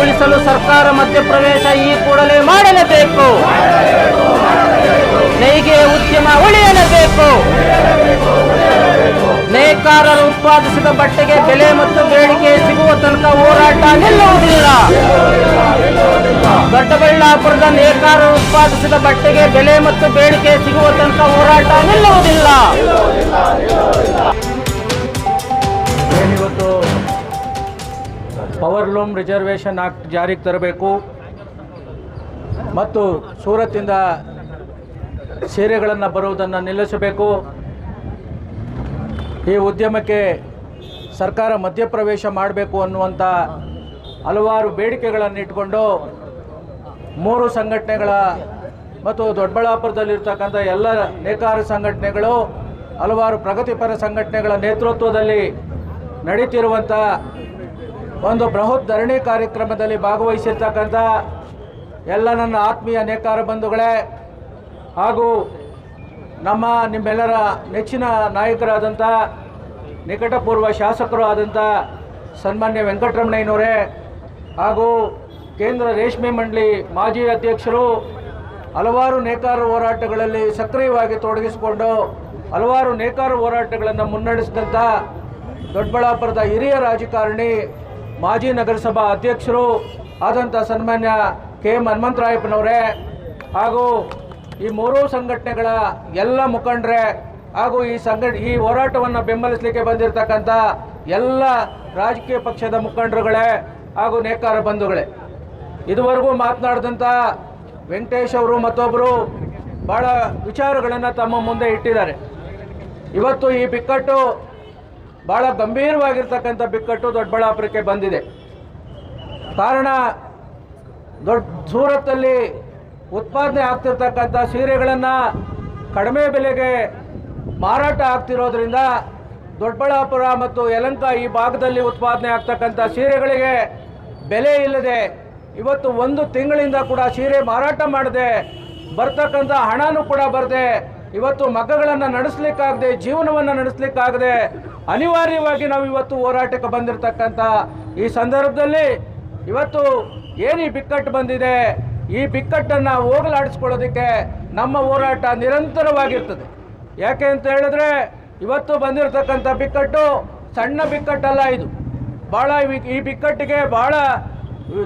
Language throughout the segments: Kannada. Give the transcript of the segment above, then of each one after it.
ಉಳಿಸಲು ಸರ್ಕಾರ ಮಧ್ಯಪ್ರವೇಶ ಈ ಕೂಡಲೇ ಮಾಡಲೇಬೇಕು. ನೇಯ್ಗೆ ಉದ್ಯಮ ಉಳಿಯಲೇಬೇಕು. ನೇಕಾರರು ಉತ್ಪಾದಿಸಿದ ಬಟ್ಟೆಗೆ ಬೆಲೆ ಮತ್ತು ಬೇಡಿಕೆ ಸಿಗುವ ತನಕ ಹೋರಾಟ ನಿಲ್ಲುವುದಿಲ್ಲ. ದೊಡ್ಡಬಳ್ಳಾಪುರದ ನೇಕಾರರು ಉತ್ಪಾದಿಸಿದ ಬಟ್ಟೆಗೆ ಬೆಲೆ ಮತ್ತು ಬೇಡಿಕೆ ಸಿಗುವ ತನಕ ಹೋರಾಟ ನಿಲ್ಲುವುದಿಲ್ಲ. ಪವರ್ ಲೂಮ್ ರಿಸರ್ವೇಷನ್ ಆಕ್ಟ್ ಜಾರಿಗೆ ತರಬೇಕು ಮತ್ತು ಸೂರತ್ತಿಂದ ಸೀರೆಗಳನ್ನು ಬರುವುದನ್ನು ನಿಲ್ಲಿಸಬೇಕು. ಈ ಉದ್ಯಮಕ್ಕೆ ಸರ್ಕಾರ ಮಧ್ಯಪ್ರವೇಶ ಮಾಡಬೇಕು ಅನ್ನುವಂಥ ಹಲವಾರು ಬೇಡಿಕೆಗಳನ್ನು ಇಟ್ಕೊಂಡು ಮೂರು ಸಂಘಟನೆಗಳ ಮತ್ತು ದೊಡ್ಡಬಳ್ಳಾಪುರದಲ್ಲಿರ್ತಕ್ಕಂಥ ಎಲ್ಲ ನೇಕಾರ ಸಂಘಟನೆಗಳು, ಹಲವಾರು ಪ್ರಗತಿಪರ ಸಂಘಟನೆಗಳ ನೇತೃತ್ವದಲ್ಲಿ ನಡೀತಿರುವಂಥ ಒಂದು ಬೃಹತ್ ಧರಣಿ ಕಾರ್ಯಕ್ರಮದಲ್ಲಿ ಭಾಗವಹಿಸಿರ್ತಕ್ಕಂಥ ಎಲ್ಲ ನನ್ನ ಆತ್ಮೀಯ ನೇಕಾರ ಬಂಧುಗಳೇ ಹಾಗೂ ನಮ್ಮ ನಿಮ್ಮೆಲ್ಲರ ನೆಚ್ಚಿನ ನಾಯಕರಾದಂಥ ನಿಕಟಪೂರ್ವ ಶಾಸಕರು ಆದಂಥ ಸನ್ಮಾನ್ಯ ವೆಂಕಟರಮಣಯ್ಯನವರೇ ಹಾಗೂ ಕೇಂದ್ರ ರೇಷ್ಮೆ ಮಂಡಳಿ ಮಾಜಿ ಅಧ್ಯಕ್ಷರು ಹಲವಾರು ನೇಕಾರ ಹೋರಾಟಗಳಲ್ಲಿ ಸಕ್ರಿಯವಾಗಿ ತೊಡಗಿಸಿಕೊಂಡು ಹಲವಾರು ನೇಕಾರ ಹೋರಾಟಗಳನ್ನು ಮುನ್ನಡೆಸಿದಂಥ ದೊಡ್ಡಬಳ್ಳಾಪುರದ ಹಿರಿಯ ರಾಜಕಾರಣಿ ಮಾಜಿ ನಗರಸಭಾ ಅಧ್ಯಕ್ಷರು ಆದಂಥ ಸನ್ಮಾನ್ಯ ಕೆ ಎಂ ಹನುಮಂತರಾಯಪ್ಪನವರೇ ಹಾಗೂ ಈ ಮೂರೂ ಸಂಘಟನೆಗಳ ಎಲ್ಲ ಮುಖಂಡರೇ ಹಾಗೂ ಈ ಸಂಘಟ ಈ ಹೋರಾಟವನ್ನು ಬೆಂಬಲಿಸಲಿಕ್ಕೆ ಬಂದಿರತಕ್ಕಂಥ ಎಲ್ಲ ರಾಜಕೀಯ ಪಕ್ಷದ ಮುಖಂಡರುಗಳೇ ಹಾಗೂ ನೇಕಾರ ಬಂಧುಗಳೇ. ಇದುವರೆಗೂ ಮಾತನಾಡಿದಂಥ ವೆಂಕಟೇಶ್ ಅವರು ಮತ್ತೊಬ್ಬರು ಭಾಳ ವಿಚಾರಗಳನ್ನು ತಮ್ಮ ಮುಂದೆ ಇಟ್ಟಿದ್ದಾರೆ. ಇವತ್ತು ಈ ಬಿಕ್ಕಟ್ಟು ಭಾಳ ಗಂಭೀರವಾಗಿರ್ತಕ್ಕಂಥ ಬಿಕ್ಕಟ್ಟು ದೊಡ್ಡಬಳ್ಳಾಪುರಕ್ಕೆ ಬಂದಿದೆ. ಕಾರಣ, ದೊಡ್ಡ ಸೂರತ್ತಲ್ಲಿ ಉತ್ಪಾದನೆ ಆಗ್ತಿರ್ತಕ್ಕಂಥ ಸೀರೆಗಳನ್ನು ಕಡಿಮೆ ಬೆಲೆಗೆ ಮಾರಾಟ ಆಗ್ತಿರೋದ್ರಿಂದ ದೊಡ್ಡಬಳ್ಳಾಪುರ ಮತ್ತು ಯಲಂಕ ಈ ಭಾಗದಲ್ಲಿ ಉತ್ಪಾದನೆ ಆಗ್ತಕ್ಕಂಥ ಸೀರೆಗಳಿಗೆ ಬೆಲೆ ಇಲ್ಲದೆ ಇವತ್ತು ಒಂದು ತಿಂಗಳಿಂದ ಕೂಡ ಸೀರೆ ಮಾರಾಟ ಮಾಡದೆ ಬರ್ತಕ್ಕಂಥ ಹಣನೂ ಕೂಡ ಬರದೆ ಇವತ್ತು ಮಕ್ಕಳನ್ನು ನಡೆಸ್ಲಿಕ್ಕಾಗದೆ, ಜೀವನವನ್ನು ನಡೆಸ್ಲಿಕ್ಕಾಗದೆ ಅನಿವಾರ್ಯವಾಗಿ ನಾವು ಇವತ್ತು ಹೋರಾಟಕ್ಕೆ ಬಂದಿರತಕ್ಕಂಥ ಈ ಸಂದರ್ಭದಲ್ಲಿ ಇವತ್ತು ಏನು ಈ ಬಿಕ್ಕಟ್ಟು ಬಂದಿದೆ? ಈ ಬಿಕ್ಕಟ್ಟನ್ನು ಹೋಗಲಾಡಿಸ್ಕೊಳ್ಳೋದಕ್ಕೆ ನಮ್ಮ ಹೋರಾಟ ನಿರಂತರವಾಗಿರ್ತದೆ. ಯಾಕೆ ಅಂತ ಹೇಳಿದ್ರೆ ಇವತ್ತು ಬಂದಿರತಕ್ಕಂಥ ಬಿಕ್ಕಟ್ಟು ಸಣ್ಣ ಬಿಕ್ಕಟ್ಟಲ್ಲ ಇದು. ಭಾಳ ಈ- ಈ ಬಿಕ್ಕಟ್ಟಿಗೆ ಭಾಳ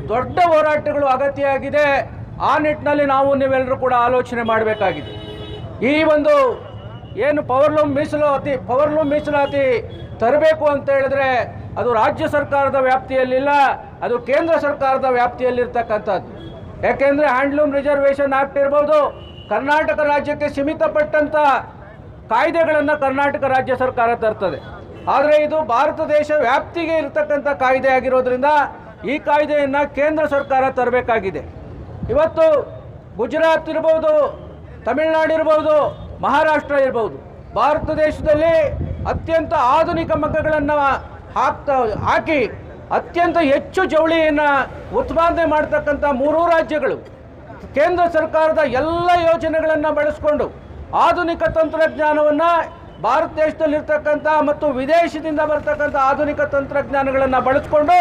ದೊಡ್ಡ ಹೋರಾಟಗಳು ಅಗತ್ಯ ಆಗಿದೆ ಆ ನಿಟ್ಟಿನಲ್ಲಿ ನಾವು ನೀವೆಲ್ಲರೂ ಕೂಡ ಆಲೋಚನೆ ಮಾಡಬೇಕಾಗಿದೆ. ಈ ಒಂದು ಏನು ಪವರ್ಲೂಮ್ ಮೀಸಲಾತಿ ಪವರ್ಲೂಮ್ ಮೀಸಲಾತಿ ತರಬೇಕು ಅಂತ ಹೇಳಿದ್ರೆ ಅದು ರಾಜ್ಯ ಸರ್ಕಾರದ ವ್ಯಾಪ್ತಿಯಲ್ಲಿಲ್ಲ, ಅದು ಕೇಂದ್ರ ಸರ್ಕಾರದ ವ್ಯಾಪ್ತಿಯಲ್ಲಿರ್ತಕ್ಕಂಥದ್ದು. ಯಾಕೆಂದರೆ ಹ್ಯಾಂಡ್ಲೂಮ್ ರಿಸರ್ವೇಷನ್ ಆಕ್ಟ್ ಇರ್ಬೋದು, ಕರ್ನಾಟಕ ರಾಜ್ಯಕ್ಕೆ ಸೀಮಿತಪಟ್ಟಂಥ ಕಾಯ್ದೆಗಳನ್ನು ಕರ್ನಾಟಕ ರಾಜ್ಯ ಸರ್ಕಾರ ತರ್ತದೆ. ಆದರೆ ಇದು ಭಾರತ ದೇಶ ವ್ಯಾಪ್ತಿಗೆ ಇರತಕ್ಕಂಥ ಕಾಯ್ದೆ ಆಗಿರೋದ್ರಿಂದ ಈ ಕಾಯ್ದೆಯನ್ನು ಕೇಂದ್ರ ಸರ್ಕಾರ ತರಬೇಕಾಗಿದೆ. ಇವತ್ತು ಗುಜರಾತ್ ಇರ್ಬೋದು ತಮಿಳುನಾಡು ಇರ್ಬೋದು ಮಹಾರಾಷ್ಟ್ರ ಇರ್ಬೋದು, ಭಾರತ ದೇಶದಲ್ಲಿ ಅತ್ಯಂತ ಆಧುನಿಕ ಮಗ್ಗಗಳನ್ನು ಹಾಕ್ತಾ, ಹಾಕಿ ಅತ್ಯಂತ ಹೆಚ್ಚು ಜವಳಿಯನ್ನು ಉತ್ಪಾದನೆ ಮಾಡ್ತಕ್ಕಂಥ ಮೂರೂ ರಾಜ್ಯಗಳು. ಕೇಂದ್ರ ಸರ್ಕಾರದ ಎಲ್ಲ ಯೋಜನೆಗಳನ್ನು ಬಳಸಿಕೊಂಡು ಆಧುನಿಕ ತಂತ್ರಜ್ಞಾನವನ್ನು ಭಾರತ ದೇಶದಲ್ಲಿರ್ತಕ್ಕಂಥ ಮತ್ತು ವಿದೇಶದಿಂದ ಬರ್ತಕ್ಕಂಥ ಆಧುನಿಕ ತಂತ್ರಜ್ಞಾನಗಳನ್ನು ಬಳಸಿಕೊಂಡು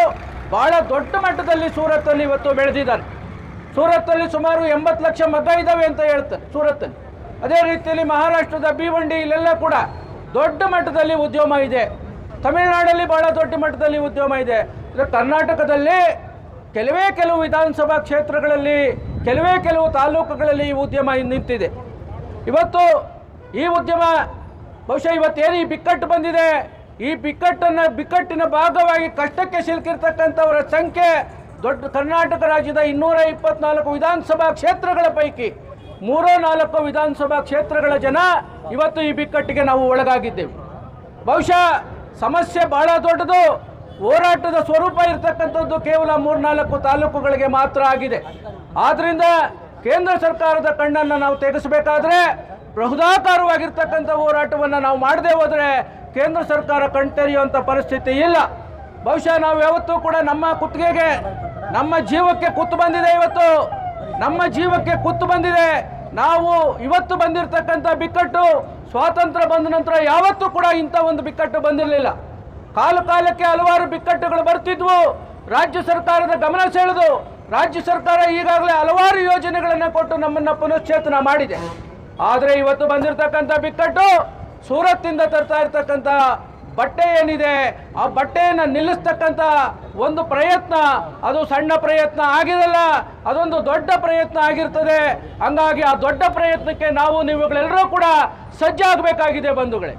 ಭಾಳ ದೊಡ್ಡ ಮಟ್ಟದಲ್ಲಿ ಸೂರತ್ತಲ್ಲಿ ಇವತ್ತು ಬೆಳೆದಿದ್ದಾರೆ ಸೂರತ್ತಲ್ಲಿ ಸುಮಾರು ಎಂಬತ್ತು ಲಕ್ಷ ಮತ ಇದ್ದಾವೆ ಅಂತ ಹೇಳ್ತಾರೆ ಸೂರತ್. ಅದೇ ರೀತಿಯಲ್ಲಿ ಮಹಾರಾಷ್ಟ್ರದ ಭಿವಂಡಿ ಇಲ್ಲೆಲ್ಲ ಕೂಡ ದೊಡ್ಡ ಮಟ್ಟದಲ್ಲಿ ಉದ್ಯಮ ಇದೆ. ತಮಿಳುನಾಡಲ್ಲಿ ಬಹಳ ದೊಡ್ಡ ಮಟ್ಟದಲ್ಲಿ ಉದ್ಯಮ ಇದು. ಕರ್ನಾಟಕದಲ್ಲಿ ಕೆಲವೇ ಕೆಲವು ವಿಧಾನಸಭಾ ಕ್ಷೇತ್ರಗಳಲ್ಲಿ, ಕೆಲವೇ ಕೆಲವು ತಾಲೂಕುಗಳಲ್ಲಿ ಈ ಉದ್ಯಮ ನಿಂತಿದೆ. ಇವತ್ತು ಈ ಉದ್ಯಮ ಬಹುಶಃ ಇವತ್ತೇನು ಈ ಬಿಕ್ಕಟ್ಟು ಬಂದಿದೆ? ಈ ಬಿಕ್ಕಟ್ಟನ್ನು, ಬಿಕ್ಕಟ್ಟಿನ ಭಾಗವಾಗಿ ಕಷ್ಟಕ್ಕೆ ಸಿಲುಕಿರ್ತಕ್ಕಂಥವರ ಸಂಖ್ಯೆ ದೊಡ್ಡ ಕರ್ನಾಟಕ ರಾಜ್ಯದ ಇನ್ನೂರ ಇಪ್ಪತ್ನಾಲ್ಕು ವಿಧಾನಸಭಾ ಕ್ಷೇತ್ರಗಳ ಪೈಕಿ ಮೂರೋ ನಾಲ್ಕು ವಿಧಾನಸಭಾ ಕ್ಷೇತ್ರಗಳ ಜನ ಇವತ್ತು ಈ ಬಿಕ್ಕಟ್ಟಿಗೆ ನಾವು ಒಳಗಾಗಿದ್ದೇವೆ. ಬಹುಶಃ ಸಮಸ್ಯೆ ಬಹಳ ದೊಡ್ಡದು. ಹೋರಾಟದ ಸ್ವರೂಪ ಇರತಕ್ಕಂಥದ್ದು ಕೇವಲ ಮೂರ್ನಾಲ್ಕು ತಾಲೂಕುಗಳಿಗೆ ಮಾತ್ರ ಆಗಿದೆ. ಆದ್ದರಿಂದ ಕೇಂದ್ರ ಸರ್ಕಾರದ ಕಣ್ಣನ್ನು ನಾವು ತೆಗೆಸಬೇಕಾದ್ರೆ ಬೃಹದಾಕಾರವಾಗಿರ್ತಕ್ಕಂಥ ಹೋರಾಟವನ್ನು ನಾವು ಮಾಡದೆ ಹೋದರೆ ಕೇಂದ್ರ ಸರ್ಕಾರ ಕಣ್ತೆರೆಯುವಂಥ ಪರಿಸ್ಥಿತಿ ಇಲ್ಲ. ಬಹುಶಃ ನಾವು ಯಾವತ್ತೂ ಕೂಡ ನಮ್ಮ ಕುತ್ತಿಗೆಗೆ ನಮ್ಮ ಜೀವಕ್ಕೆ ಕುತ್ತು ಬಂದಿದೆ ಇವತ್ತು. ನಮ್ಮ ಜೀವಕ್ಕೆ ಕುತ್ತು ಬಂದಿದೆ. ನಾವು ಇವತ್ತು ಬಂದಿರತಕ್ಕಂಥ ಬಿಕ್ಕಟ್ಟು ಸ್ವಾತಂತ್ರ್ಯ ಬಂದ ನಂತರ ಯಾವತ್ತೂ ಕೂಡ ಇಂಥ ಒಂದು ಬಿಕ್ಕಟ್ಟು ಬಂದಿರಲಿಲ್ಲ. ಕಾಲು ಕಾಲಕ್ಕೆ ಹಲವಾರು ಬಿಕ್ಕಟ್ಟುಗಳು ಬರ್ತಿದ್ವು. ರಾಜ್ಯ ಸರ್ಕಾರದ ಗಮನ ಸೆಳೆದು ರಾಜ್ಯ ಸರ್ಕಾರ ಈಗಾಗಲೇ ಹಲವಾರು ಯೋಜನೆಗಳನ್ನು ಕೊಟ್ಟು ನಮ್ಮನ್ನ ಪುನಶ್ಚೇತನ ಮಾಡಿದೆ. ಆದರೆ ಇವತ್ತು ಬಂದಿರತಕ್ಕಂಥ ಬಿಕ್ಕಟ್ಟು ಸೂರತ್ತಿಂದ ತರ್ತಾ ಇರ್ತಕ್ಕಂಥ ಬಟ್ಟೆ ಏನಿದೆ, ಆ ಬಟ್ಟೆಯನ್ನು ನಿಲ್ಲಿಸ್ತಕ್ಕಂಥ ಒಂದು ಪ್ರಯತ್ನ, ಅದು ಸಣ್ಣ ಪ್ರಯತ್ನ ಆಗಿರಲ್ಲ, ಅದೊಂದು ದೊಡ್ಡ ಪ್ರಯತ್ನ ಆಗಿರ್ತದೆ. ಹಂಗಾಗಿ ಆ ದೊಡ್ಡ ಪ್ರಯತ್ನಕ್ಕೆ ನಾವು ನೀವುಗಳೆಲ್ಲರೂ ಕೂಡ ಸಜ್ಜಾಗಬೇಕಾಗಿದೆ ಬಂಧುಗಳೇ.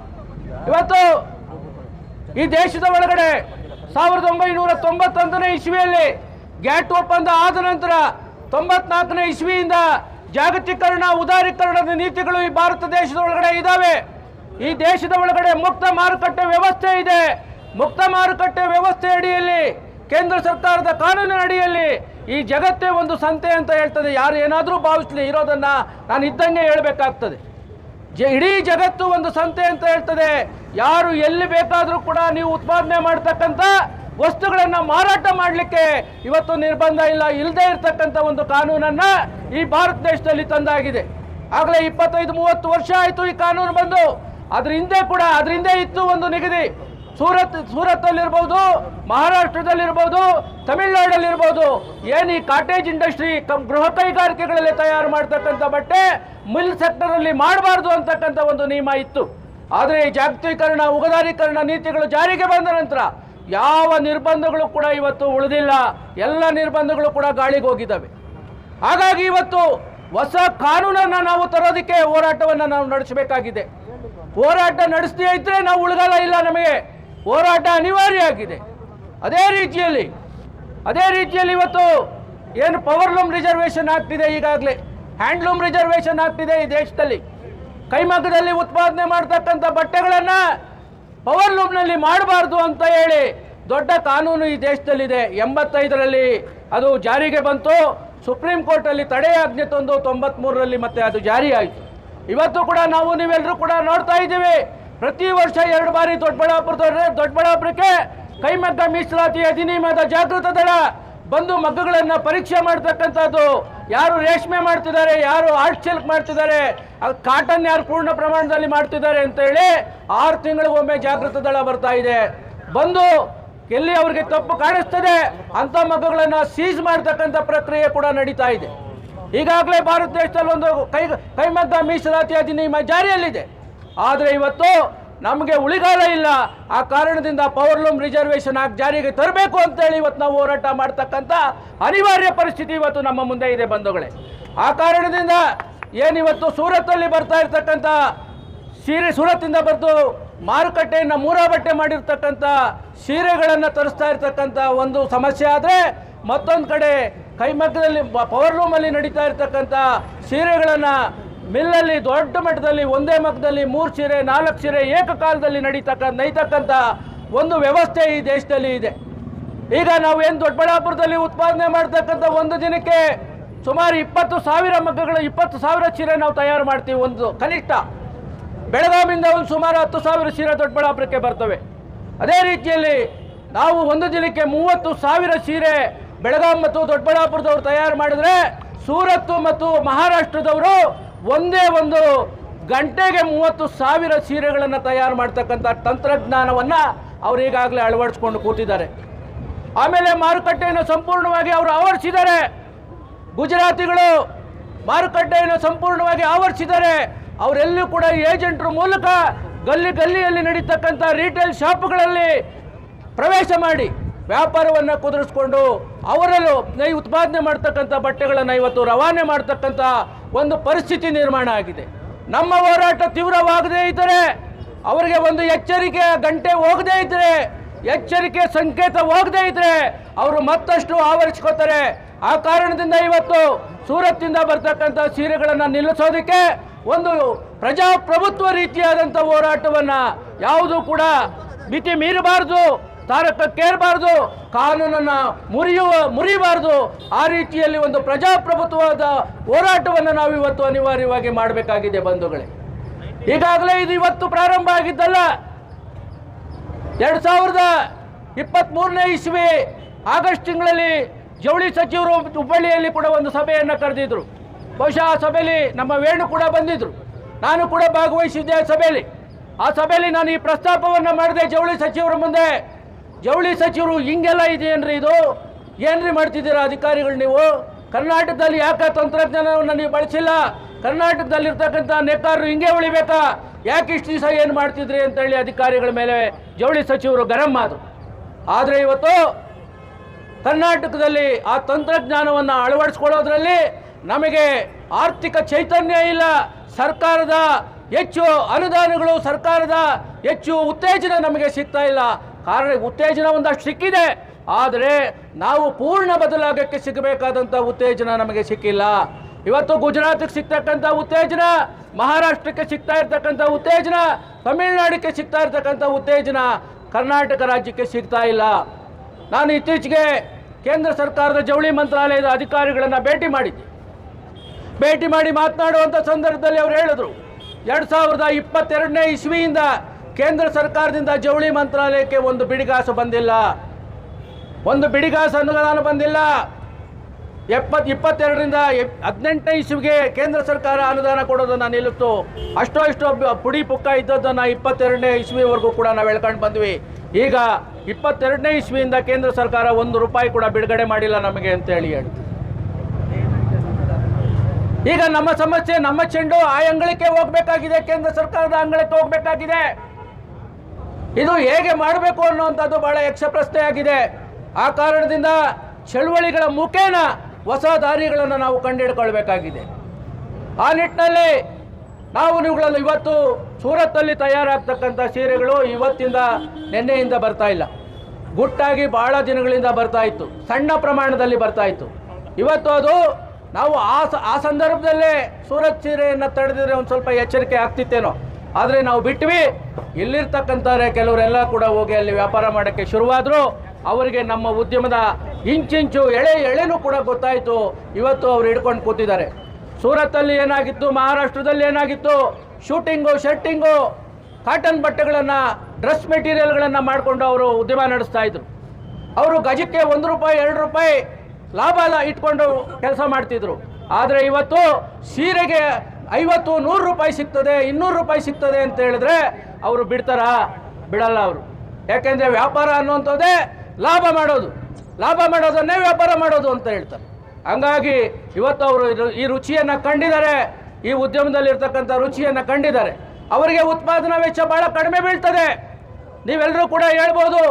ಇವತ್ತು ಈ ದೇಶದ ಒಳಗಡೆ ಸಾವಿರದ ಒಂಬೈನೂರ ತೊಂಬತ್ತೊಂದನೇ ಇಸ್ವಿಯಲ್ಲಿ ಗ್ಯಾಟ್ ಒಪ್ಪಂದ ಆದ ನಂತರ ತೊಂಬತ್ನಾಲ್ಕನೇ ಇಸ್ವಿಯಿಂದ ಜಾಗತೀಕರಣ, ಉದಾರೀಕರಣದ ನೀತಿಗಳು ಈ ಭಾರತ ದೇಶದ ಒಳಗಡೆ ಇದ್ದಾವೆ. ಈ ದೇಶದ ಒಳಗಡೆ ಮುಕ್ತ ಮಾರುಕಟ್ಟೆ ವ್ಯವಸ್ಥೆ ಇದೆ. ಮುಕ್ತ ಮಾರುಕಟ್ಟೆ ವ್ಯವಸ್ಥೆ ಅಡಿಯಲ್ಲಿ, ಕೇಂದ್ರ ಸರ್ಕಾರದ ಕಾನೂನಿನ ಅಡಿಯಲ್ಲಿ ಈ ಜಗತ್ತೇ ಒಂದು ಸಂತೆ ಅಂತ ಹೇಳ್ತದೆ. ಯಾರು ಏನಾದರೂ ಭಾವಿಸಲಿ ಇರೋದನ್ನು ನಾನು ಇದ್ದಂಗೆ ಹೇಳಬೇಕಾಗ್ತದೆ. ಜ ಇಡೀ ಜಗತ್ತು ಒಂದು ಸಂತೆ ಅಂತ ಹೇಳ್ತದೆ. ಯಾರು ಎಲ್ಲಿ ಬೇಕಾದರೂ ಕೂಡ ನೀವು ಉತ್ಪಾದನೆ ಮಾಡ್ತಕ್ಕಂಥ ವಸ್ತುಗಳನ್ನು ಮಾರಾಟ ಮಾಡಲಿಕ್ಕೆ ಇವತ್ತು ನಿರ್ಬಂಧ ಇಲ್ಲ. ಇಲ್ಲದೆ ಇರತಕ್ಕಂಥ ಒಂದು ಕಾನೂನನ್ನು ಈ ಭಾರತ ದೇಶದಲ್ಲಿ ತಂದಾಗಿದೆ. ಆಗಲೇ ಇಪ್ಪತ್ತೈದು, ಮೂವತ್ತು ವರ್ಷ ಆಯಿತು ಈ ಕಾನೂನು ಬಂದು. ಅದ್ರ ಹಿಂದೆ ಕೂಡ, ಅದ್ರ ಹಿಂದೆ ಇತ್ತು ಒಂದು ನಿಗದಿ. ಸೂರತ್, ಸೂರತ್ತಲ್ಲಿರ್ಬೋದು, ಮಹಾರಾಷ್ಟ್ರದಲ್ಲಿರ್ಬೋದು, ತಮಿಳುನಾಡಲ್ಲಿರ್ಬೋದು. ಏನು ಈ ಕಾಟೇಜ್ ಇಂಡಸ್ಟ್ರಿ ಕಂ, ಗೃಹ ಕೈಗಾರಿಕೆಗಳಲ್ಲಿ ತಯಾರು ಮಾಡ್ತಕ್ಕಂಥ ಬಟ್ಟೆ ಮಿಲ್ ಸೆಕ್ಟರಲ್ಲಿ ಮಾಡಬಾರ್ದು ಅಂತಕ್ಕಂಥ ಒಂದು ನಿಯಮ ಇತ್ತು. ಆದರೆ ಈ ಜಾಗತೀಕರಣ, ಉಗದಾರೀಕರಣ ನೀತಿಗಳು ಜಾರಿಗೆ ಬಂದ ನಂತರ ಯಾವ ನಿರ್ಬಂಧಗಳು ಕೂಡ ಇವತ್ತು ಉಳಿದಿಲ್ಲ. ಎಲ್ಲ ನಿರ್ಬಂಧಗಳು ಕೂಡ ಗಾಳಿಗೆ ಹೋಗಿದ್ದಾವೆ. ಹಾಗಾಗಿ ಇವತ್ತು ಹೊಸ ಕಾನೂನನ್ನು ನಾವು ತರೋದಕ್ಕೆ ಹೋರಾಟವನ್ನು ನಾವು ನಡೆಸಬೇಕಾಗಿದೆ. ಹೋರಾಟ ನಡೆಸದೇ ಇದ್ರೆ ನಾವು ಉಳಿಗಾಲ ಇಲ್ಲ ನಮಗೆ. ಹೋರಾಟ ಅನಿವಾರ್ಯ ಆಗಿದೆ ಅದೇ ರೀತಿಯಲ್ಲಿ ಅದೇ ರೀತಿಯಲ್ಲಿ ಇವತ್ತು ಏನು ಪವರ್ಲೂಮ್ ರಿಸರ್ವೇಷನ್ ಆಗ್ತಿದೆ ಈಗಾಗಲೇ. ಹ್ಯಾಂಡ್ಲೂಮ್ ರಿಸರ್ವೇಷನ್ ಆಗ್ತಿದೆ ಈ ದೇಶದಲ್ಲಿ. ಕೈಮಗ್ಗದಲ್ಲಿ ಉತ್ಪಾದನೆ ಮಾಡ್ತಕ್ಕಂಥ ಬಟ್ಟೆಗಳನ್ನು ಪವರ್ಲೂಮ್ನಲ್ಲಿ ಮಾಡಬಾರ್ದು ಅಂತ ಹೇಳಿ ದೊಡ್ಡ ಕಾನೂನು ಈ ದೇಶದಲ್ಲಿದೆ. ಎಂಬತ್ತೈದರಲ್ಲಿ ಅದು ಜಾರಿಗೆ ಬಂತು. ಸುಪ್ರೀಂ ಕೋರ್ಟಲ್ಲಿ ತಡೆಯಾಜ್ಞೆ ತಂದು ತೊಂಬತ್ಮೂರರಲ್ಲಿ ಮತ್ತೆ ಅದು ಜಾರಿಯಾಯಿತು. ಇವತ್ತು ಕೂಡ ನಾವು ನೀವೆಲ್ಲರೂ ಕೂಡ ನೋಡ್ತಾ ಇದ್ದೀವಿ. ಪ್ರತಿ ವರ್ಷ ಎರಡು ಬಾರಿ ದೊಡ್ಡಬಳ್ಳಾಪುರದವ್ರೆ ದೊಡ್ಡಬಳ್ಳಾಪುರಕ್ಕೆ ಕೈಮಗ್ಗ ಮೀಸಲಾತಿ ಅಧಿನಿಯಮದ ಜಾಗೃತ ದಳ ಬಂದು ಮಗ್ಗಗಳನ್ನು ಪರೀಕ್ಷೆ ಮಾಡ್ತಕ್ಕಂಥದ್ದು. ಯಾರು ರೇಷ್ಮೆ ಮಾಡ್ತಿದ್ದಾರೆ, ಯಾರು ಆರ್ಟ್ ಸಿಲ್ಕ್ ಮಾಡ್ತಿದ್ದಾರೆ ಕಾಟನ್ ಯಾರು ಪೂರ್ಣ ಪ್ರಮಾಣದಲ್ಲಿ ಮಾಡ್ತಿದ್ದಾರೆ ಅಂತ ಹೇಳಿ ಆರು ತಿಂಗಳಿಗೊಮ್ಮೆ ಜಾಗೃತ ದಳ ಬರ್ತಾ ಇದೆ. ಬಂದು ಎಲ್ಲಿ ಅವರಿಗೆ ತಪ್ಪು ಕಾಣಿಸ್ತದೆ ಅಂತ ಮಗ್ಗಗಳನ್ನು ಸೀಸ್ ಮಾಡ್ತಕ್ಕಂಥ ಪ್ರಕ್ರಿಯೆ ಕೂಡ ನಡೀತಾ ಇದೆ. ಈಗಾಗಲೇ ಭಾರತ ದೇಶದಲ್ಲಿ ಒಂದು ಕೈ ಕೈಮಗ್ಗ ಮೀಸಲಾತಿ ಅಧಿನಿಯಮ ಜಾರಿಯಲ್ಲಿದೆ. ಆದರೆ ಇವತ್ತು ನಮಗೆ ಉಳಿಗಾಲ ಇಲ್ಲ. ಆ ಕಾರಣದಿಂದ ಪವರ್ ಲೂಮ್ ರಿಸರ್ವೇಷನ್ ಆಗಿ ಜಾರಿಗೆ ತರಬೇಕು ಅಂತೇಳಿ ಇವತ್ತು ನಾವು ಹೋರಾಟ ಮಾಡ್ತಕ್ಕಂಥ ಅನಿವಾರ್ಯ ಪರಿಸ್ಥಿತಿ ಇವತ್ತು ನಮ್ಮ ಮುಂದೆ ಇದೆ ಬಂಧುಗಳೇ. ಆ ಕಾರಣದಿಂದ ಏನಿವತ್ತು ಸೂರತ್ತಲ್ಲಿ ಬರ್ತಾ ಇರ್ತಕ್ಕಂಥ ಸೀರೆ ಸೂರತ್ತಿಂದ ಬರೆದು ಮಾರುಕಟ್ಟೆಯನ್ನು ಮೂರ ಬಟ್ಟೆ ಮಾಡಿರ್ತಕ್ಕಂಥ ಸೀರೆಗಳನ್ನು ತರಿಸ್ತಾ ಇರ್ತಕ್ಕಂಥ ಒಂದು ಸಮಸ್ಯೆ ಆದರೆ ಮತ್ತೊಂದು ಕಡೆ ಕೈಮಗ್ಗದಲ್ಲಿ ಪವರ್ ಲೂಮಲ್ಲಿ ನಡೀತಾ ಇರ್ತಕ್ಕಂಥ ಸೀರೆಗಳನ್ನು ಮಿಲ್ಲಲ್ಲಿ ದೊಡ್ಡ ಮಟ್ಟದಲ್ಲಿ ಒಂದೇ ಮಗ್ಗದಲ್ಲಿ ಮೂರು ಸೀರೆ, ನಾಲ್ಕು ಸೀರೆ ಏಕಕಾಲದಲ್ಲಿ ನಡೀತಕ್ಕ ನೈತಕ್ಕಂಥ ಒಂದು ವ್ಯವಸ್ಥೆ ಈ ದೇಶದಲ್ಲಿ ಇದೆ. ಈಗ ನಾವು ಏನು ದೊಡ್ಡಬಳ್ಳಾಪುರದಲ್ಲಿ ಉತ್ಪಾದನೆ ಮಾಡ್ತಕ್ಕಂಥ ಒಂದು ದಿನಕ್ಕೆ ಸುಮಾರು ಇಪ್ಪತ್ತು ಸಾವಿರ ಮಗ್ಗಗಳು, ಇಪ್ಪತ್ತು ಸಾವಿರ ಸೀರೆ ನಾವು ತಯಾರು ಮಾಡ್ತೀವಿ ಒಂದು ಕನಿಷ್ಠ. ಬೆಳಗಾವಿಯಿಂದ ಒಂದು ಸುಮಾರು ಹತ್ತು ಸಾವಿರ ಸೀರೆ ದೊಡ್ಡಬಳ್ಳಾಪುರಕ್ಕೆ ಬರ್ತವೆ. ಅದೇ ರೀತಿಯಲ್ಲಿ ನಾವು ಒಂದು ದಿನಕ್ಕೆ ಮೂವತ್ತು ಸಾವಿರ ಸೀರೆ ಬೆಳಗಾಂ ಮತ್ತು ದೊಡ್ಡಬಳ್ಳಾಪುರದವರು ತಯಾರು ಮಾಡಿದ್ರೆ ಸೂರತ್ತು ಮತ್ತು ಮಹಾರಾಷ್ಟ್ರದವರು ಒಂದೇ ಒಂದು ಗಂಟೆಗೆ ಮೂವತ್ತು ಸಾವಿರ ಸೀರೆಗಳನ್ನು ತಯಾರು ಮಾಡ್ತಕ್ಕಂಥ ತಂತ್ರಜ್ಞಾನವನ್ನು ಅವರು ಈಗಾಗಲೇ ಅಳವಡಿಸ್ಕೊಂಡು ಕೂತಿದ್ದಾರೆ. ಆಮೇಲೆ ಮಾರುಕಟ್ಟೆಯನ್ನು ಸಂಪೂರ್ಣವಾಗಿ ಅವರು ಆವರಿಸಿದ್ದಾರೆ. ಗುಜರಾತಿಗಳು ಮಾರುಕಟ್ಟೆಯನ್ನು ಸಂಪೂರ್ಣವಾಗಿ ಆವರಿಸಿದ್ದಾರೆ. ಅವರೆಲ್ಲೂ ಕೂಡ ಏಜೆಂಟ್ರ ಮೂಲಕ ಗಲ್ಲಿ ಗಲ್ಲಿಯಲ್ಲಿ ನಡೀತಕ್ಕಂಥ ರೀಟೇಲ್ ಶಾಪ್ಗಳಲ್ಲಿ ಪ್ರವೇಶ ಮಾಡಿ. ವ್ಯಾಪಾರವನ್ನು ಕುದುರಿಸ್ಕೊಂಡು ಅವರಲ್ಲೂ ಉತ್ಪಾದನೆ ಮಾಡ್ತಕ್ಕಂಥ ಬಟ್ಟೆಗಳನ್ನು ಇವತ್ತು ರವಾನೆ ಮಾಡ್ತಕ್ಕಂಥ ಒಂದು ಪರಿಸ್ಥಿತಿ ನಿರ್ಮಾಣ ಆಗಿದೆ. ನಮ್ಮ ಹೋರಾಟ ತೀವ್ರವಾಗದೇ ಇದ್ದರೆ, ಅವರಿಗೆ ಒಂದು ಎಚ್ಚರಿಕೆ ಗಂಟೆ ಹೋಗದೇ ಇದ್ದರೆ, ಎಚ್ಚರಿಕೆ ಸಂಕೇತ ಹೋಗದೇ ಇದ್ದರೆ ಅವರು ಮತ್ತಷ್ಟು ಆವರಿಸ್ಕೋತಾರೆ. ಆ ಕಾರಣದಿಂದ ಇವತ್ತು ಸೂರತ್ತಿಂದ ಬರ್ತಕ್ಕಂಥ ಸೀರೆಗಳನ್ನು ನಿಲ್ಲಿಸೋದಕ್ಕೆ ಒಂದು ಪ್ರಜಾಪ್ರಭುತ್ವ ರೀತಿಯಾದಂಥ ಹೋರಾಟವನ್ನು ಯಾವುದೂ ಕೂಡ ಮಿತಿ ಮೀರಬಾರ್ದು. ತಾರಕಕ್ಕೇರಬಾರ್ದು ಕಾನೂನನ್ನು ಮುರಿಯುವ, ಮುರಿಬಾರ್ದು. ಆ ರೀತಿಯಲ್ಲಿ ಒಂದು ಪ್ರಜಾಪ್ರಭುತ್ವದ ಹೋರಾಟವನ್ನು ನಾವು ಇವತ್ತು ಅನಿವಾರ್ಯವಾಗಿ ಮಾಡಬೇಕಾಗಿದೆ ಬಂಧುಗಳೇ. ಈಗಾಗಲೇ ಇದು ಇವತ್ತು ಪ್ರಾರಂಭ ಆಗಿದ್ದಲ್ಲ. ಎರಡು ಸಾವಿರದ ಇಪ್ಪತ್ತ್ಮೂರನೇ ಇಸ್ವಿ ಆಗಸ್ಟ್ ತಿಂಗಳಲ್ಲಿ ಜವಳಿ ಸಚಿವರು ಹುಬ್ಬಳ್ಳಿಯಲ್ಲಿ ಕೂಡ ಒಂದು ಸಭೆಯನ್ನು ಕರೆದಿದ್ರು. ಬಹುಶಃ ಆ ಸಭೆಯಲ್ಲಿ ನಮ್ಮ ವೇಣು ಕೂಡ ಬಂದಿದ್ದರು ನಾನು ಕೂಡ ಭಾಗವಹಿಸಿದ್ದೆ ಸಭೆಯಲ್ಲಿ. ಆ ಸಭೆಯಲ್ಲಿ ನಾನು ಈ ಪ್ರಸ್ತಾಪವನ್ನು ಮಾಡಿದೆ ಜವಳಿ ಸಚಿವರ ಮುಂದೆ. ಜವಳಿ ಸಚಿವರು ಹಿಂಗೆಲ್ಲ ಇದೆಯೇನ್ರಿ ಇದು? ಏನ್ರಿ ಮಾಡ್ತಿದ್ದೀರಾ ಅಧಿಕಾರಿಗಳು ನೀವು? ಕರ್ನಾಟಕದಲ್ಲಿ ಯಾಕೆ ತಂತ್ರಜ್ಞಾನವನ್ನು ನೀವು ಬಳಸಿಲ್ಲ? ಕರ್ನಾಟಕದಲ್ಲಿರ್ತಕ್ಕಂಥ ನೇಕಾರರು ಹಿಂಗೆ ಉಳಿಬೇಕಾ? ಯಾಕೆ ಇಷ್ಟು ದಿವಸ ಏನು ಮಾಡ್ತಿದ್ರಿ ಅಂತೇಳಿ ಅಧಿಕಾರಿಗಳ ಮೇಲೆ ಜವಳಿ ಸಚಿವರು ಗರಂ ಆದರು ಆದರೆ ಇವತ್ತು ಕರ್ನಾಟಕದಲ್ಲಿ ಆ ತಂತ್ರಜ್ಞಾನವನ್ನು ಅಳವಡಿಸ್ಕೊಳ್ಳೋದ್ರಲ್ಲಿ ನಮಗೆ ಆರ್ಥಿಕ ಚೈತನ್ಯ ಇಲ್ಲ. ಸರ್ಕಾರದ ಹೆಚ್ಚು ಅನುದಾನಗಳು, ಸರ್ಕಾರದ ಹೆಚ್ಚು ಉತ್ತೇಜನ ನಮಗೆ ಸಿಗ್ತಾ ಇಲ್ಲ. ಕಾರಣ ಉತ್ತೇಜನ ಒಂದಷ್ಟು ಸಿಕ್ಕಿದೆ. ಆದರೆ ನಾವು ಪೂರ್ಣ ಬದಲಾಗಕ್ಕೆ ಸಿಗಬೇಕಾದಂಥ ಉತ್ತೇಜನ ನಮಗೆ ಸಿಕ್ಕಿಲ್ಲ. ಇವತ್ತು ಗುಜರಾತಿಗೆ ಸಿಗ್ತಕ್ಕಂಥ ಉತ್ತೇಜನ, ಮಹಾರಾಷ್ಟ್ರಕ್ಕೆ ಸಿಗ್ತಾ ಇರ್ತಕ್ಕಂಥ ಉತ್ತೇಜನ, ತಮಿಳುನಾಡಿಗೆ ಸಿಗ್ತಾ ಇರ್ತಕ್ಕಂಥ ಉತ್ತೇಜನ ಕರ್ನಾಟಕ ರಾಜ್ಯಕ್ಕೆ ಸಿಗ್ತಾ ಇಲ್ಲ. ನಾನು ಇತ್ತೀಚೆಗೆ ಕೇಂದ್ರ ಸರ್ಕಾರದ ಜವಳಿ ಮಂತ್ರಾಲಯದ ಅಧಿಕಾರಿಗಳನ್ನು ಭೇಟಿ ಮಾಡಿದ್ದೆ. ಭೇಟಿ ಮಾಡಿ ಮಾತನಾಡುವಂಥ ಸಂದರ್ಭದಲ್ಲಿ ಅವರು ಹೇಳಿದ್ರು, ಎರಡು ಸಾವಿರದ ಇಪ್ಪತ್ತೆರಡನೇ ಇಸ್ವಿಯಿಂದ ಕೇಂದ್ರ ಸರ್ಕಾರದಿಂದ ಜವಳಿ ಮಂತ್ರಾಲಯಕ್ಕೆ ಒಂದು ಬಿಡಿಗಾಸು ಬಂದಿಲ್ಲ. ಒಂದು ಬಿಡಿಗಾಸು ಅನುದಾನ ಬಂದಿಲ್ಲ. ಎಪ್ಪತ್, ಇಪ್ಪತ್ತೆರಡರಿಂದ ಹದಿನೆಂಟನೇ ಇಸುವಿಗೆ ಕೇಂದ್ರ ಸರ್ಕಾರ ಅನುದಾನ ಕೊಡೋದನ್ನು ನಿಲ್ಲಿಸ್ತು. ಅಷ್ಟೋ ಇಷ್ಟೋ ಪುಡಿ ಪುಕ್ಕ ಇದ್ದದ್ದನ್ನು ಇಪ್ಪತ್ತೆರಡನೇ ಇಸ್ವಿವರೆಗೂ ಕೂಡ ನಾವು ಹೇಳ್ಕೊಂಡು ಬಂದ್ವಿ. ಈಗ ಇಪ್ಪತ್ತೆರಡನೇ ಇಸ್ವಿಯಿಂದ ಕೇಂದ್ರ ಸರ್ಕಾರ ಒಂದು ರೂಪಾಯಿ ಕೂಡ ಬಿಡುಗಡೆ ಮಾಡಿಲ್ಲ ನಮಗೆ ಅಂತೇಳಿ ಹೇಳ್ತು ಈಗ ನಮ್ಮ ಸಮಸ್ಯೆ ನಮ್ಮ ಚೆಂಡು ಆ ಅಂಗಳಕ್ಕೆ ಹೋಗ್ಬೇಕಾಗಿದೆ, ಕೇಂದ್ರ ಸರ್ಕಾರದ ಅಂಗಳಕ್ಕೆ ಹೋಗ್ಬೇಕಾಗಿದೆ. ಇದು ಹೇಗೆ ಮಾಡಬೇಕು ಅನ್ನುವಂಥದ್ದು ಬಹಳ ಯಕ್ಷ ಪ್ರಶ್ನೆ ಆಗಿದೆ ಆ ಕಾರಣದಿಂದ ಚಳುವಳಿಗಳ ಮುಖೇನ ಹೊಸ ದಾರಿಗಳನ್ನು ನಾವು ಕಂಡುಹಿಡ್ಕೊಳ್ಬೇಕಾಗಿದೆ. ಆ ನಿಟ್ಟಿನಲ್ಲಿ ನಾವು ನೀವುಗಳನ್ನು ಇವತ್ತು ಸೂರತ್ತಲ್ಲಿ ತಯಾರಾಗ್ತಕ್ಕಂಥ ಸೀರೆಗಳು ಇವತ್ತಿಂದ ನಿನ್ನೆಯಿಂದ ಬರ್ತಾ ಇಲ್ಲ. ಗುಟ್ಟಾಗಿ ಬಹಳ ದಿನಗಳಿಂದ ಬರ್ತಾ ಇತ್ತು. ಸಣ್ಣ ಪ್ರಮಾಣದಲ್ಲಿ ಬರ್ತಾ ಇತ್ತು. ಇವತ್ತು ಅದು ನಾವು ಆ ಆ ಸಂದರ್ಭದಲ್ಲೇ ಸೂರತ್ ಸೀರೆಯನ್ನು ತಡೆದಿದ್ರೆ ಒಂದು ಸ್ವಲ್ಪ ಎಚ್ಚರಿಕೆ ಆಗ್ತಿತ್ತೇನೋ. ಆದರೆ ನಾವು ಬಿಟ್ವಿ. ಇಲ್ಲಿರ್ತಕ್ಕಂಥವ್ರೆ ಕೆಲವರೆಲ್ಲ ಕೂಡ ಹೋಗಿ ಅಲ್ಲಿ ವ್ಯಾಪಾರ ಮಾಡೋಕ್ಕೆ ಶುರುವಾದರು. ಅವರಿಗೆ ನಮ್ಮ ಉದ್ಯಮದ ಇಂಚಿಂಚು ಎಳೆ ಎಳೆನೂ ಕೂಡ ಗೊತ್ತಾಯಿತು. ಇವತ್ತು ಅವ್ರು ಹಿಡ್ಕೊಂಡು ಕೂತಿದ್ದಾರೆ. ಸೂರತ್ತಲ್ಲಿ ಏನಾಗಿತ್ತು, ಮಹಾರಾಷ್ಟ್ರದಲ್ಲಿ ಏನಾಗಿತ್ತು? ಶೂಟಿಂಗು ಶರ್ಟಿಂಗು ಕಾಟನ್ ಬಟ್ಟೆಗಳನ್ನು, ಡ್ರೆಸ್ ಮೆಟೀರಿಯಲ್ಗಳನ್ನು ಮಾಡಿಕೊಂಡು ಅವರು ಉದ್ಯಮ ನಡೆಸ್ತಾ ಇದ್ರು. ಅವರು ಗಜಕ್ಕೆ ಒಂದು ರೂಪಾಯಿ, ಎರಡು ರೂಪಾಯಿ ಲಾಭ ಇಟ್ಕೊಂಡು ಕೆಲಸ ಮಾಡ್ತಿದ್ರು. ಆದರೆ ಇವತ್ತು ಸೀರೆಗೆ ಐವತ್ತು, ನೂರು ರೂಪಾಯಿ ಸಿಗ್ತದೆ, ಇನ್ನೂರು ರೂಪಾಯಿ ಸಿಗ್ತದೆ ಅಂತ ಹೇಳಿದ್ರೆ ಅವರು ಬಿಡ್ತಾರಾ? ಬಿಡಲ್ಲ ಅವರು. ಯಾಕೆಂದರೆ ವ್ಯಾಪಾರ ಅನ್ನುವಂಥದ್ದೇ ಲಾಭ ಮಾಡೋದು. ಲಾಭ ಮಾಡೋದನ್ನೇ ವ್ಯಾಪಾರ ಮಾಡೋದು ಅಂತ ಹೇಳ್ತಾರೆ. ಹಂಗಾಗಿ ಇವತ್ತು ಅವರು ಈ ರುಚಿಯನ್ನು ಕಂಡಿದ್ದಾರೆ, ಈ ಉದ್ಯಮದಲ್ಲಿರ್ತಕ್ಕಂಥ ರುಚಿಯನ್ನು ಕಂಡಿದ್ದಾರೆ. ಅವರಿಗೆ ಉತ್ಪಾದನಾ ವೆಚ್ಚ ಭಾಳ ಕಡಿಮೆ ಬೀಳ್ತದೆ. ನೀವೆಲ್ಲರೂ ಕೂಡ ಹೇಳ್ಬೋದು,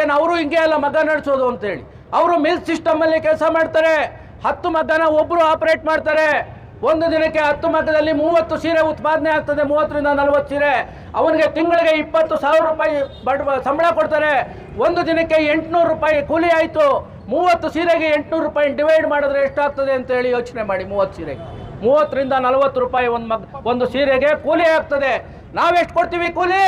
ಏನು ಅವರು ಹಿಂಗೆ ಅಲ್ಲ ಮಗ ನಡೆಸೋದು ಅಂತೇಳಿ ಅವರು ಮಿಲ್ ಸಿಸ್ಟಮಲ್ಲಿ ಕೆಲಸ ಮಾಡ್ತಾರೆ, ಹತ್ತು ಮಗ್ಗನ ಒಬ್ಬರು ಆಪರೇಟ್ ಮಾಡ್ತಾರೆ. ಒಂದು ದಿನಕ್ಕೆ ಹತ್ತು ಮಗದಲ್ಲಿ ಮೂವತ್ತು ಸೀರೆ ಉತ್ಪಾದನೆ ಆಗ್ತದೆ, ಮೂವತ್ತರಿಂದ ನಲವತ್ತು ಸೀರೆ. ಅವನಿಗೆ ತಿಂಗಳಿಗೆ ಇಪ್ಪತ್ತು ಸಾವಿರ ರೂಪಾಯಿ ಬಡ್ ಸಂಬಳ ಕೊಡ್ತಾರೆ. ಒಂದು ದಿನಕ್ಕೆ ಎಂಟುನೂರು ರೂಪಾಯಿ ಕೂಲಿ ಆಯಿತು. ಮೂವತ್ತು ಸೀರೆಗೆ ಎಂಟುನೂರು ರೂಪಾಯಿ ಡಿವೈಡ್ ಮಾಡಿದ್ರೆ ಎಷ್ಟಾಗ್ತದೆ ಅಂತೇಳಿ ಯೋಚನೆ ಮಾಡಿ ಮೂವತ್ತು ಸೀರೆಗೆ. ಮೂವತ್ತರಿಂದ ನಲವತ್ತು ರೂಪಾಯಿ ಒಂದು ಮಗ್, ಒಂದು ಸೀರೆಗೆ ಕೂಲಿ ಆಗ್ತದೆ. ನಾವೆಷ್ಟು ಕೊಡ್ತೀವಿ ಕೂಲಿ?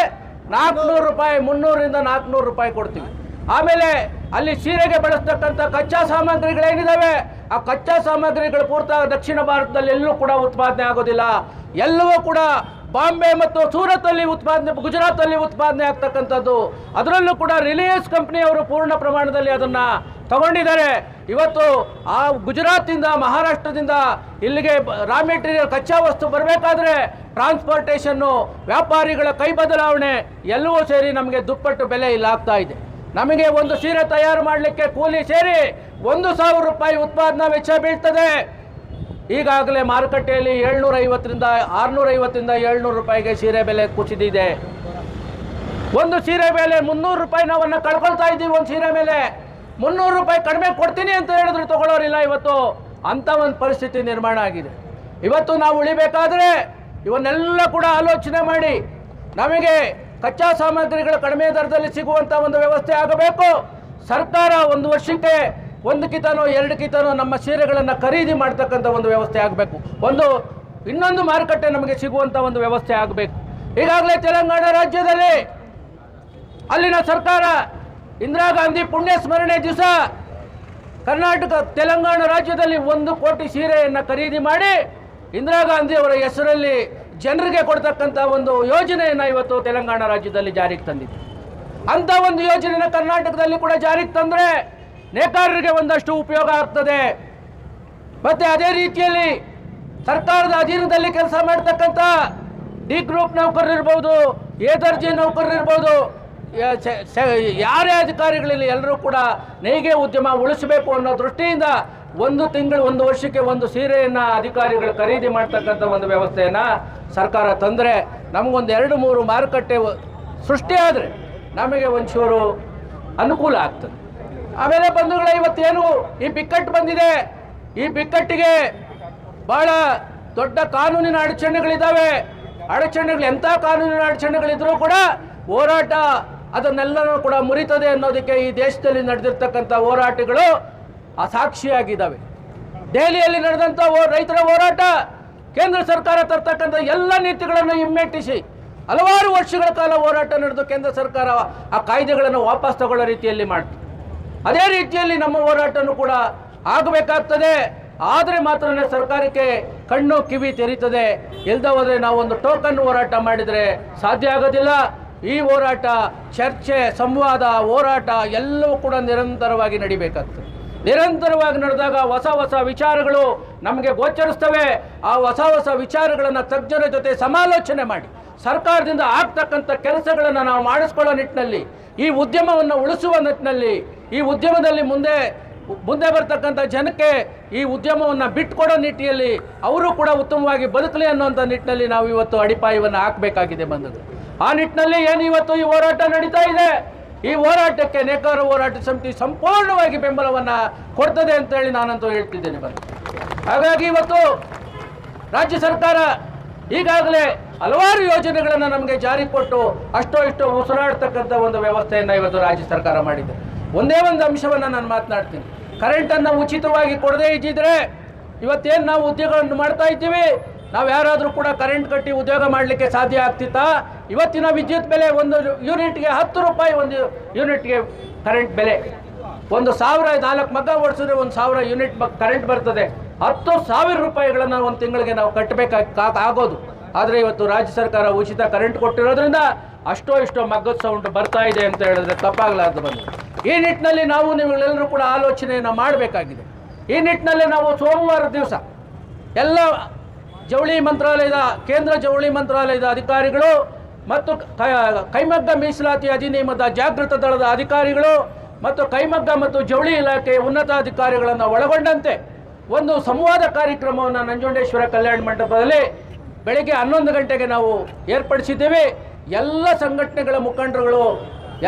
ನಾಲ್ಕುನೂರು ರೂಪಾಯಿ ಮುನ್ನೂರಿಂದ ನಾಲ್ಕುನೂರು ರೂಪಾಯಿ ಕೊಡ್ತೀವಿ. ಆಮೇಲೆ ಅಲ್ಲಿ ಸೀರೆಗೆ ಬಳಸ್ತಕ್ಕಂಥ ಕಚ್ಚಾ ಸಾಮಗ್ರಿಗಳೇನಿದ್ದಾವೆ ಆ ಕಚ್ಚಾ ಸಾಮಗ್ರಿಗಳು ಪೂರ್ತ ದಕ್ಷಿಣ ಭಾರತದಲ್ಲಿ ಎಲ್ಲೂ ಕೂಡ ಉತ್ಪಾದನೆ ಆಗೋದಿಲ್ಲ. ಎಲ್ಲವೂ ಕೂಡ ಬಾಂಬೆ ಮತ್ತು ಸೂರತ್ತಲ್ಲಿ ಉತ್ಪಾದನೆ ಗುಜರಾತಲ್ಲಿ ಉತ್ಪಾದನೆ ಆಗ್ತಕ್ಕಂಥದ್ದು. ಅದರಲ್ಲೂ ಕೂಡ ರಿಲಯನ್ಸ್ ಕಂಪ್ನಿಯವರು ಪೂರ್ಣ ಪ್ರಮಾಣದಲ್ಲಿ ಅದನ್ನು ತಗೊಂಡಿದ್ದಾರೆ. ಇವತ್ತು ಆ ಗುಜರಾತಿಂದ, ಮಹಾರಾಷ್ಟ್ರದಿಂದ ಇಲ್ಲಿಗೆ ರಾ ಮೆಟೀರಿಯಲ್ ಕಚ್ಚಾ ವಸ್ತು ಬರಬೇಕಾದ್ರೆ ಟ್ರಾನ್ಸ್ಪೋರ್ಟೇಷನ್ನು ವ್ಯಾಪಾರಿಗಳ ಕೈ ಬದಲಾವಣೆ, ಎಲ್ಲವೂ ಸೇರಿ ನಮಗೆ ದುಪ್ಪಟ್ಟು ಬೆಲೆ ಇಲ್ಲಾಗ್ತಾ ಇದೆ. ನಮಗೆ ಒಂದು ಸೀರೆ ತಯಾರು ಮಾಡಲಿಕ್ಕೆ ಕೂಲಿ ಸೇರಿ ಒಂದು ಸಾವಿರ ರೂಪಾಯಿ ಉತ್ಪಾದನಾ ವೆಚ್ಚ ಬೀಳ್ತದೆ. ಈಗಾಗಲೇ ಮಾರುಕಟ್ಟೆಯಲ್ಲಿ ಏಳ್ನೂರ ಐವತ್ತರಿಂದ ಆರುನೂರ ಐವತ್ತರಿಂದ ಏಳ್ನೂರು ರೂಪಾಯಿಗೆ ಸೀರೆ ಬೆಲೆ ಕುಸಿದಿದೆ. ಒಂದು ಸೀರೆ ಮೇಲೆ ಮುನ್ನೂರು ರೂಪಾಯಿ ನಾವನ್ನು ಕಳ್ಕೊಳ್ತಾ ಇದ್ದೀವಿ ಒಂದು ಸೀರೆ ಮೇಲೆ. ಮುನ್ನೂರು ರೂಪಾಯಿ ಕಡಿಮೆ ಕೊಡ್ತೀನಿ ಅಂತ ಹೇಳಿದ್ರು ತಗೊಳ್ಳೋರಿಲ್ಲ ಇವತ್ತು. ಅಂತ ಒಂದು ಪರಿಸ್ಥಿತಿ ನಿರ್ಮಾಣ ಆಗಿದೆ. ಇವತ್ತು ನಾವು ಉಳಿಬೇಕಾದ್ರೆ ಇವನ್ನೆಲ್ಲ ಕೂಡ ಆಲೋಚನೆ ಮಾಡಿ. ನಮಗೆ ಕಚ್ಚಾ ಸಾಮಗ್ರಿಗಳು ಕಡಿಮೆ ದರದಲ್ಲಿ ಸಿಗುವಂಥ ಒಂದು ವ್ಯವಸ್ಥೆ ಆಗಬೇಕು. ಸರ್ಕಾರ ಒಂದು ವರ್ಷಕ್ಕೆ ಒಂದು ಕಿತನೋ ಎರಡು ಕಿತನೋ ನಮ್ಮ ಸೀರೆಗಳನ್ನು ಖರೀದಿ ಮಾಡ್ತಕ್ಕಂಥ ಒಂದು ವ್ಯವಸ್ಥೆ ಆಗಬೇಕು. ಒಂದು, ಇನ್ನೊಂದು ಮಾರುಕಟ್ಟೆ ನಮಗೆ ಸಿಗುವಂಥ ಒಂದು ವ್ಯವಸ್ಥೆ ಆಗಬೇಕು. ಈಗಾಗಲೇ ತೆಲಂಗಾಣ ರಾಜ್ಯದಲ್ಲಿ ಅಲ್ಲಿನ ಸರ್ಕಾರ ಇಂದಿರಾ ಗಾಂಧಿ ಪುಣ್ಯ ಸ್ಮರಣೆ ದಿವಸ ಕರ್ನಾಟಕ, ತೆಲಂಗಾಣ ರಾಜ್ಯದಲ್ಲಿ ಒಂದು ಕೋಟಿ ಸೀರೆಯನ್ನು ಖರೀದಿ ಮಾಡಿ ಇಂದಿರಾ ಗಾಂಧಿ ಅವರ ಹೆಸರಲ್ಲಿ ಜನರಿಗೆ ಕೊಡ್ತಕ್ಕಂಥ ಒಂದು ಯೋಜನೆಯನ್ನು ಇವತ್ತು ತೆಲಂಗಾಣ ರಾಜ್ಯದಲ್ಲಿ ಜಾರಿಗೆ ತಂದಿದೆ. ಅಂಥ ಒಂದು ಯೋಜನೆಯನ್ನು ಕರ್ನಾಟಕದಲ್ಲಿ ಕೂಡ ಜಾರಿಗೆ ತಂದರೆ ನೇಕಾರರಿಗೆ ಒಂದಷ್ಟು ಉಪಯೋಗ ಆಗ್ತದೆ. ಮತ್ತೆ ಅದೇ ರೀತಿಯಲ್ಲಿ ಸರ್ಕಾರದ ಅಧೀನದಲ್ಲಿ ಕೆಲಸ ಮಾಡ್ತಕ್ಕಂಥ ಡಿ ಗ್ರೂಪ್ ನೌಕರರಿರ್ಬೋದು ಎ ದರ್ಜೆ ನೌಕರರಿರ್ಬೋದು ಯಾರೇ ಅಧಿಕಾರಿಗಳಲ್ಲಿ ಎಲ್ಲರೂ ಕೂಡ ನೇಯ್ಗೆ ಉದ್ಯಮ ಉಳಿಸಬೇಕು ಅನ್ನೋ ದೃಷ್ಟಿಯಿಂದ ಒಂದು ತಿಂಗಳು, ಒಂದು ವರ್ಷಕ್ಕೆ ಒಂದು ಸೀರೆಯನ್ನು ಅಧಿಕಾರಿಗಳು ಖರೀದಿ ಮಾಡ್ತಕ್ಕಂಥ ಒಂದು ವ್ಯವಸ್ಥೆಯನ್ನು ಸರ್ಕಾರ ತಂದರೆ ನಮಗೊಂದು ಎರಡು, ಮೂರು ಮಾರುಕಟ್ಟೆ ಸೃಷ್ಟಿ ಸೃಷ್ಟಿಯಾದರೆ ನಮಗೆ ಒಂಚೂರು ಅನುಕೂಲ ಆಗ್ತದೆ. ಆಮೇಲೆ ಬಂಧುಗಳು, ಇವತ್ತೇನು ಈ ಬಿಕ್ಕಟ್ಟು ಬಂದಿದೆ. ಈ ಬಿಕ್ಕಟ್ಟಿಗೆ ಬಹಳ ದೊಡ್ಡ ಕಾನೂನಿನ ಅಡಚಣೆಗಳಿದ್ದಾವೆ ಅಡಚಣೆಗಳು ಎಂಥ ಕಾನೂನಿನ ಅಡಚಣೆಗಳಿದ್ರೂ ಕೂಡ ಹೋರಾಟ ಅದನ್ನೆಲ್ಲನೂ ಕೂಡ ಮುರಿತದೆ ಅನ್ನೋದಕ್ಕೆ ಈ ದೇಶದಲ್ಲಿ ನಡೆದಿರ್ತಕ್ಕಂಥ ಹೋರಾಟಗಳು ಅಸಾಕ್ಷಿಯಾಗಿದ್ದಾವೆ. ದೆಹಲಿಯಲ್ಲಿ ನಡೆದಂಥ ರೈತರ ಹೋರಾಟ ಕೇಂದ್ರ ಸರ್ಕಾರ ತರ್ತಕ್ಕಂಥ ಎಲ್ಲ ನೀತಿಗಳನ್ನು ಹಿಮ್ಮೆಟ್ಟಿಸಿ ಹಲವಾರು ವರ್ಷಗಳ ಕಾಲ ಹೋರಾಟ ನಡೆದು ಕೇಂದ್ರ ಸರ್ಕಾರ ಆ ಕಾಯ್ದೆಗಳನ್ನು ವಾಪಸ್ ತಗೊಳ್ಳೋ ರೀತಿಯಲ್ಲಿ ಮಾಡ್ತು. ಅದೇ ರೀತಿಯಲ್ಲಿ ನಮ್ಮ ಹೋರಾಟನೂ ಕೂಡ ಆಗಬೇಕಾಗ್ತದೆ. ಆದರೆ ಮಾತ್ರ ಸರ್ಕಾರಕ್ಕೆ ಕಣ್ಣು ಕಿವಿ ತೆರೀತದೆ. ಇಲ್ದ ಹೋದರೆ ನಾವು ಒಂದು ಟೋಕನ್ ಹೋರಾಟ ಮಾಡಿದರೆ ಸಾಧ್ಯ ಆಗೋದಿಲ್ಲ. ಈ ಹೋರಾಟ, ಚರ್ಚೆ, ಸಂವಾದ, ಹೋರಾಟ ಎಲ್ಲವೂ ಕೂಡ ನಿರಂತರವಾಗಿ ನಡಿಬೇಕಾಗ್ತದೆ. ನಿರಂತರವಾಗಿ ನಡೆದಾಗ ಹೊಸ ಹೊಸ ವಿಚಾರಗಳು ನಮಗೆ ಗೋಚರಿಸ್ತವೆ. ಆ ಹೊಸ ಹೊಸ ವಿಚಾರಗಳನ್ನು ತಜ್ಞರ ಜೊತೆ ಸಮಾಲೋಚನೆ ಮಾಡಿ, ಸರ್ಕಾರದಿಂದ ಆಗ್ತಕ್ಕಂಥ ಕೆಲಸಗಳನ್ನು ನಾವು ಮಾಡಿಸ್ಕೊಳ್ಳೋ ನಿಟ್ಟಿನಲ್ಲಿ, ಈ ಉದ್ಯಮವನ್ನು ಉಳಿಸುವ ನಿಟ್ಟಿನಲ್ಲಿ, ಈ ಉದ್ಯಮದಲ್ಲಿ ಮುಂದೆ ಮುಂದೆ ಬರ್ತಕ್ಕಂಥ ಜನಕ್ಕೆ ಈ ಉದ್ಯಮವನ್ನು ಬಿಟ್ಕೊಡೋ ನಿಟ್ಟಿನಲ್ಲಿ ಅವರು ಕೂಡ ಉತ್ತಮವಾಗಿ ಬದುಕಲಿ ಅನ್ನುವಂಥ ನಿಟ್ಟಿನಲ್ಲಿ ನಾವು ಇವತ್ತು ಅಡಿಪಾಯವನ್ನು ಹಾಕಬೇಕಾಗಿದೆ ಬಂದದ್ದು. ಆ ನಿಟ್ಟಿನಲ್ಲಿ ಏನು ಇವತ್ತು ಈ ಹೋರಾಟ ನಡೀತಾ ಇದೆ? ಈ ಹೋರಾಟಕ್ಕೆ ನೇಕಾರ ಹೋರಾಟ ಸಮಿತಿ ಸಂಪೂರ್ಣವಾಗಿ ಬೆಂಬಲವನ್ನು ಕೊಡ್ತದೆ ಅಂತೇಳಿ ನಾನಂತೂ ಹೇಳ್ತಿದ್ದೇನೆ ಬಂದು ಹಾಗಾಗಿ ಇವತ್ತು ರಾಜ್ಯ ಸರ್ಕಾರ ಈಗಾಗಲೇ ಹಲವಾರು ಯೋಜನೆಗಳನ್ನು ನಮಗೆ ಜಾರಿ ಕೊಟ್ಟು ಅಷ್ಟೋ ಇಷ್ಟೋ ಉಸಿರಾಡ್ತಕ್ಕಂಥ ಒಂದು ವ್ಯವಸ್ಥೆಯನ್ನು ಇವತ್ತು ರಾಜ್ಯ ಸರ್ಕಾರ ಮಾಡಿದೆ. ಒಂದೇ ಒಂದು ಅಂಶವನ್ನು ನಾನು ಮಾತನಾಡ್ತೀನಿ. ಕರೆಂಟನ್ನು ಉಚಿತವಾಗಿ ಕೊಡದೇ ಇದ್ದಿದ್ರೆ ಇವತ್ತೇನು ನಾವು ಉದ್ಯೋಗಗಳನ್ನು ಮಾಡ್ತಾ ಇದ್ದೀವಿ? ನಾವು ಯಾರಾದರೂ ಕೂಡ ಕರೆಂಟ್ ಕಟ್ಟಿ ಉದ್ಯೋಗ ಮಾಡಲಿಕ್ಕೆ ಸಾಧ್ಯ ಆಗ್ತಿತ್ತಾ? ಇವತ್ತಿನ ವಿದ್ಯುತ್ ಬೆಲೆ ಒಂದು ಯೂನಿಟ್ಗೆ ಹತ್ತು ರೂಪಾಯಿ ಒಂದು ಯೂನಿಟ್ಗೆ ಕರೆಂಟ್ ಬೆಲೆ. ಒಂದು ಸಾವಿರ ನಾಲ್ಕು ಮಗ್ಗ ಓಡಿಸಿದ್ರೆ ಒಂದು ಸಾವಿರ ಯೂನಿಟ್ ಕರೆಂಟ್ ಬರ್ತದೆ. ಹತ್ತು ಸಾವಿರ ರೂಪಾಯಿಗಳನ್ನು ಒಂದು ತಿಂಗಳಿಗೆ ನಾವು ಕಟ್ಟಬೇಕಾಗಿ ಆಗೋದು. ಆದರೆ ಇವತ್ತು ರಾಜ್ಯ ಸರ್ಕಾರ ಉಚಿತ ಕರೆಂಟ್ ಕೊಟ್ಟಿರೋದ್ರಿಂದ ಅಷ್ಟೋ ಇಷ್ಟೋ ಮಗ್ಗದ ಸೌಂಡ್ ಬರ್ತಾ ಇದೆ ಅಂತ ಹೇಳಿದ್ರೆ ತಪ್ಪಾಗಲಾರ್ದು ಬಂದು. ಈ ನಿಟ್ಟಿನಲ್ಲಿ ನಾವು ನೀವುಗಳೆಲ್ಲರೂ ಕೂಡ ಆಲೋಚನೆಯನ್ನು ಮಾಡಬೇಕಾಗಿದೆ. ಈ ನಿಟ್ಟಿನಲ್ಲಿ ನಾವು ಸೋಮವಾರ ದಿವಸ ಎಲ್ಲ ಜವಳಿ ಮಂತ್ರಾಲಯದ, ಕೇಂದ್ರ ಜವಳಿ ಮಂತ್ರಾಲಯದ ಅಧಿಕಾರಿಗಳು ಮತ್ತು ಕೈಮಗ್ಗ ಮೀಸಲಾತಿ ಅಧಿನಿಯಮದ ಜಾಗೃತ ದಳದ ಅಧಿಕಾರಿಗಳು ಮತ್ತು ಕೈಮಗ್ಗ ಮತ್ತು ಜವಳಿ ಇಲಾಖೆ ಉನ್ನತ ಅಧಿಕಾರಿಗಳನ್ನು ಒಳಗೊಂಡಂತೆ ಒಂದು ಸಂವಾದ ಕಾರ್ಯಕ್ರಮವನ್ನು ನಂಜುಂಡೇಶ್ವರ ಕಲ್ಯಾಣ ಮಂಟಪದಲ್ಲಿ ಬೆಳಗ್ಗೆ ಹನ್ನೊಂದು ಗಂಟೆಗೆ ನಾವು ಏರ್ಪಡಿಸಿದ್ದೇವೆ. ಎಲ್ಲ ಸಂಘಟನೆಗಳ ಮುಖಂಡರುಗಳು,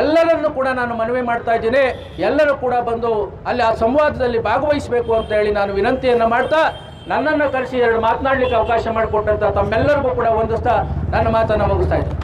ಎಲ್ಲರನ್ನು ಕೂಡ ನಾನು ಮನವಿ ಮಾಡ್ತಾ ಇದ್ದೀನಿ. ಎಲ್ಲರೂ ಕೂಡ ಬಂದು ಅಲ್ಲಿ ಆ ಸಂವಾದದಲ್ಲಿ ಭಾಗವಹಿಸಬೇಕು ಅಂತ ಹೇಳಿ ನಾನು ವಿನಂತಿಯನ್ನು ಮಾಡ್ತಾ ನನ್ನನ್ನು ಕರೆಸಿ ಎರಡು ಮಾತನಾಡಲಿಕ್ಕೆ ಅವಕಾಶ ಮಾಡಿಕೊಟ್ಟಂತ ತಮ್ಮೆಲ್ಲರಿಗೂ ಕೂಡ ಒಂದಿಸ್ತಾ ನನ್ನ ಮಾತನ್ನು ಮುಗಿಸ್ತಾ ಇದ್ದೀನಿ.